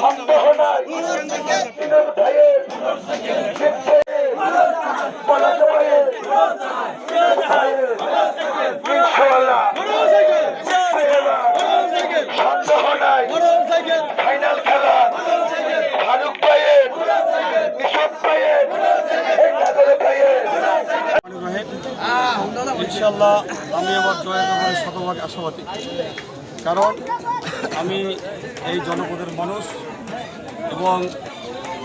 সন্দেহ নাই মিনর ভাইয়ের সন্দেহ নাই ফাইনাল খেলা ফারুক ইনশাল্লাহ আমি আমার জয়ের শতভাগ আশাবাদী। কারণ আমি এই জনপদের মানুষ এবং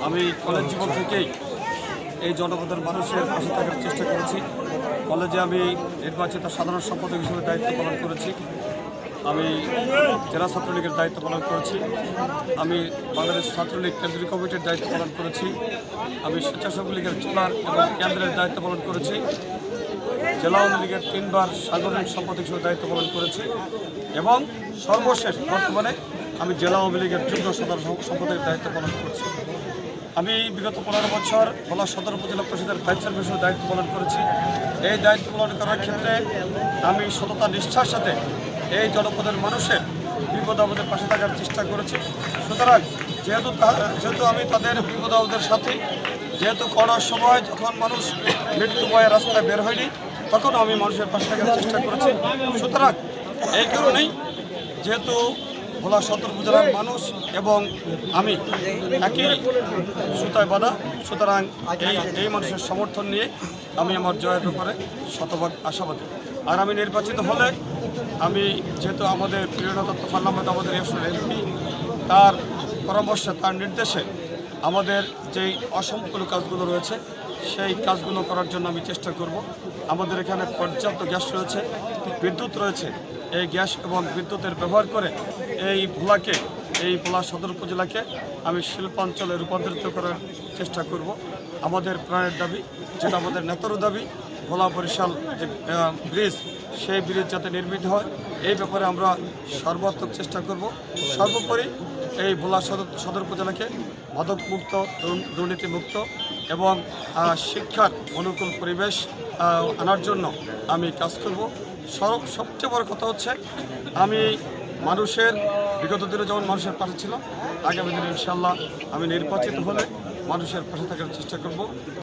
আমি কলেজ জীবন থেকেই এই জনপদের মানুষের পাশে থাকার চেষ্টা করেছি। কলেজে আমি নির্বাচিত সাধারণ সম্পাদক হিসেবে দায়িত্ব পালন করেছি। আমি জেলা ছাত্রলীগের দায়িত্ব পালন করেছি। আমি বাংলাদেশ ছাত্রলীগ কেন্দ্রীয় কমিটির দায়িত্ব পালন করেছি। আমি স্বেচ্ছাসেবক লীগের জেলার এবং কেন্দ্রের দায়িত্ব পালন করেছি। জেলা আওয়ামী লীগের তিনবার সাংগঠনিক সম্পাদক হিসেবে দায়িত্ব পালন করেছি এবং সর্বশেষ বর্তমানে আমি জেলা আওয়ামী লীগের যুগ্ম সাধারণ সম্পাদকের দায়িত্ব পালন করছি। আমি বিগত পনেরো বছর ভোলা সদর উপজেলা পরিষদের ফাইভ সার্ভিসের দায়িত্ব পালন করেছি। এই দায়িত্ব পালন করার ক্ষেত্রে আমি সততা, নিষ্ঠার সাথে এই জনপদের মানুষের বিপদ আপদের পাশে থাকার চেষ্টা করেছি। সুতরাং যেহেতু যেহেতু আমি তাদের বিপদ আপদের সাথে, যেহেতু করোনার সময় যখন মানুষ মৃত্যু রাস্তায় বের হয়নি, তখন আমি মানুষের পাশে থাকার চেষ্টা করেছি। সুতরাং এই কারণেই যেহেতু ভোলা সদর উপজেলার মানুষ এবং আমি একই সুতায় বাঁধা, সুতরাং এই এই মানুষের সমর্থন নিয়ে আমি আমার জয়ের ব্যাপারে শতভাগ আশাবাদী। আর আমি নির্বাচিত হলে আমি যেহেতু আমাদের প্রিয় নেতা তোফান আহমেদ, আমাদের এমপি, তার পরামর্শে, তার নির্দেশে আমাদের যেই অসম্পূর্ণ কাজগুলো রয়েছে সেই কাজগুলো করার জন্য আমি চেষ্টা করব। আমাদের এখানে পর্যাপ্ত গ্যাস রয়েছে, বিদ্যুৎ রয়েছে। এই গ্যাস এবং বিদ্যুতের ব্যবহার করে এই ভোলাকে, এই ভোলা সদর উপজেলাকে আমি শিল্পাঞ্চলে রূপান্তরিত করার চেষ্টা করব। আমাদের প্রাণের দাবি, যেটা আমাদের নেতারও দাবি, ভোলা বরিশাল যে ব্রিজ, সেই ব্রিজ যাতে নির্মিত হয়, এই ব্যাপারে আমরা সর্বাত্মক চেষ্টা করব। সর্বোপরি এই ভোলা সদর সদর উপজেলাকে মাদকমুক্ত দুর্ন- দুর্নীতিমুক্ত এবং শিক্ষার অনুকূল পরিবেশ আনার জন্য আমি কাজ করব। সব, সবচেয়ে বড় কথা হচ্ছে, আমি মানুষের, বিগত দিনে যেমন মানুষের পাশে ছিল আগামী দিনে ইনশাল্লাহ আমি নির্বাচিত হলে মানুষের পাশে থাকার চেষ্টা করব।